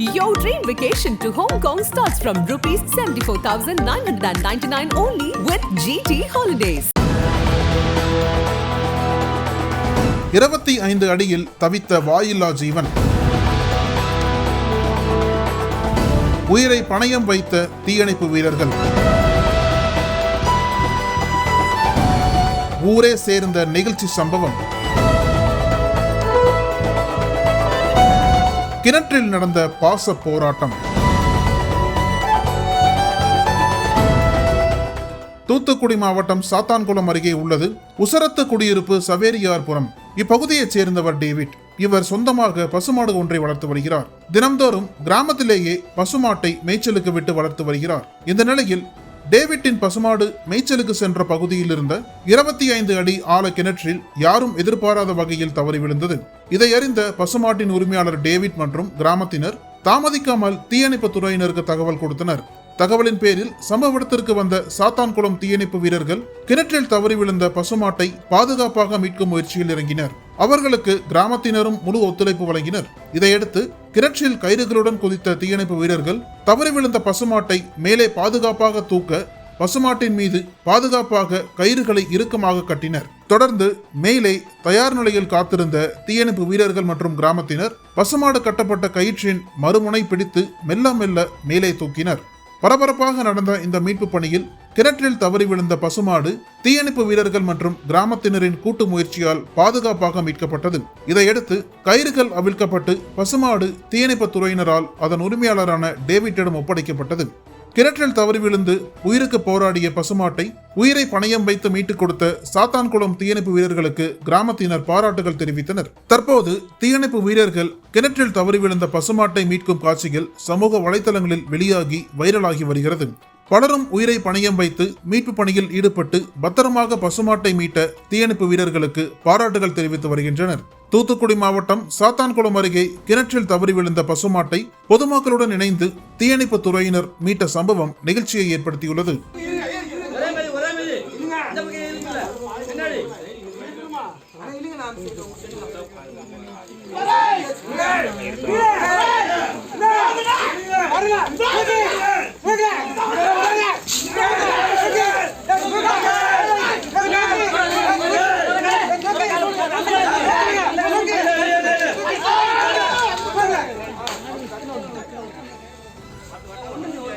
Your dream vacation to Hong Kong starts from rupees 74,999 only with GT Holidays. இருபத்தி ஐந்து அடியில் தவித்த வாயில்லா ஜீவன் உயிரை பணயம் வைத்த தீயணைப்பு வீரர்கள் ஊரே சேர்ந்த நிகழ்ச்சி சம்பவம் கிணற்றில் நடந்த பாச போராட்டம். தூத்துக்குடி மாவட்டம் சாத்தான்குளம் அருகே உள்ளது. உசரத்து குடியிருப்பு சவேரியார்புரம். இப்பகுதியைச் சேர்ந்தவர் டேவிட். இவர் சொந்தமாக பசுமாடு ஒன்றை வளர்த்து வருகிறார். தினம்தோறும் கிராமத்திலேயே பசுமாட்டை மேய்ச்சலுக்கு விட்டு வளர்த்து வருகிறார். இந்த நிலையில் டேவிட்டின் பசுமாடு மேய்ச்சலுக்கு சென்ற பகுதியில் இருந்த இருபத்தி ஐந்து அடி ஆழ கிணற்றில் யாரும் எதிர்பாராத வகையில் தவறி விழுந்தது. இதை அறிந்த பசுமாட்டின் உரிமையாளர் டேவிட் மற்றும் கிராமத்தினர் தாமதிக்காமல் தீயணைப்பு துறையினருக்கு தகவல் கொடுத்தனர். தகவலின் பேரில் சம்பவ இடத்திற்கு வந்த சாத்தான்குளம் தீயணைப்பு வீரர்கள் கிணற்றில் தவறி விழுந்த பசுமாட்டை பாதுகாப்பாக மீட்கும் முயற்சியில் இறங்கினர். அவர்களுக்கு கிராமத்தினரும் முழு ஒத்துழைப்பு வழங்கினர். இதையடுத்து கிணற்றில் கயிறுகளுடன் குதித்த தீயணைப்பு வீரர்கள் தவறி விழுந்த பசுமாட்டை மேலே பாதுகாப்பாக தூக்க பசுமாட்டின் மீது பாதுகாப்பாக கயிறுகளை இறுக்கமாக கட்டினர். தொடர்ந்து மேலே தயார் நிலையில் காத்திருந்த தீயணைப்பு வீரர்கள் மற்றும் கிராமத்தினர் பசுமாடு கட்டப்பட்ட கயிற்றின் மறுமுனை பிடித்து மெல்ல மெல்ல மேலே தூக்கினர். பரபரப்பாக நடந்த இந்த மீட்பு பணியில் கிணற்றில் தவறி விழுந்த பசுமாடு தீயணைப்பு வீரர்கள் மற்றும் கிராமத்தினரின் கூட்டு முயற்சியால் பாதுகாப்பாக மீட்கப்பட்டது. இதையடுத்து கயிறுகள் அவிழ்க்கப்பட்டு பசுமாடு தீயணைப்பு துறையினரால் அதன் உரிமையாளரான டேவிட்டிடம் ஒப்படைக்கப்பட்டது. கிணற்றில் தவறி விழுந்து உயிருக்கு போராடிய பசுமாட்டை உயிரை பணயம் வைத்து மீட்டுக் கொடுத்த சாத்தான்குளம் தீயணைப்பு வீரர்களுக்கு கிராமத்தினர் பாராட்டுகள் தெரிவித்தனர். தற்போது தீயணைப்பு வீரர்கள் கிணற்றில் தவறி விழுந்த பசுமாட்டை மீட்கும் காட்சிகள் சமூக வலைதளங்களில் வெளியாகி வைரலாகி வருகிறது. பலரும் உயிரை பணயம் வைத்து மீட்பு பணியில் ஈடுபட்டு பத்திரமாக பசுமாட்டை மீட்ட தீயணைப்பு வீரர்களுக்கு பாராட்டுகள் தெரிவித்து வருகின்றனர். தூத்துக்குடி மாவட்டம் சாத்தான்குளம் அருகே கிணற்றில் தவறி விழுந்த பசுமாட்டை பொதுமக்களுடன் இணைந்து தீயணைப்பு துறையினர் மீட்ட சம்பவம் நிகழ்ச்சியை ஏற்படுத்தியுள்ளது. ஒரே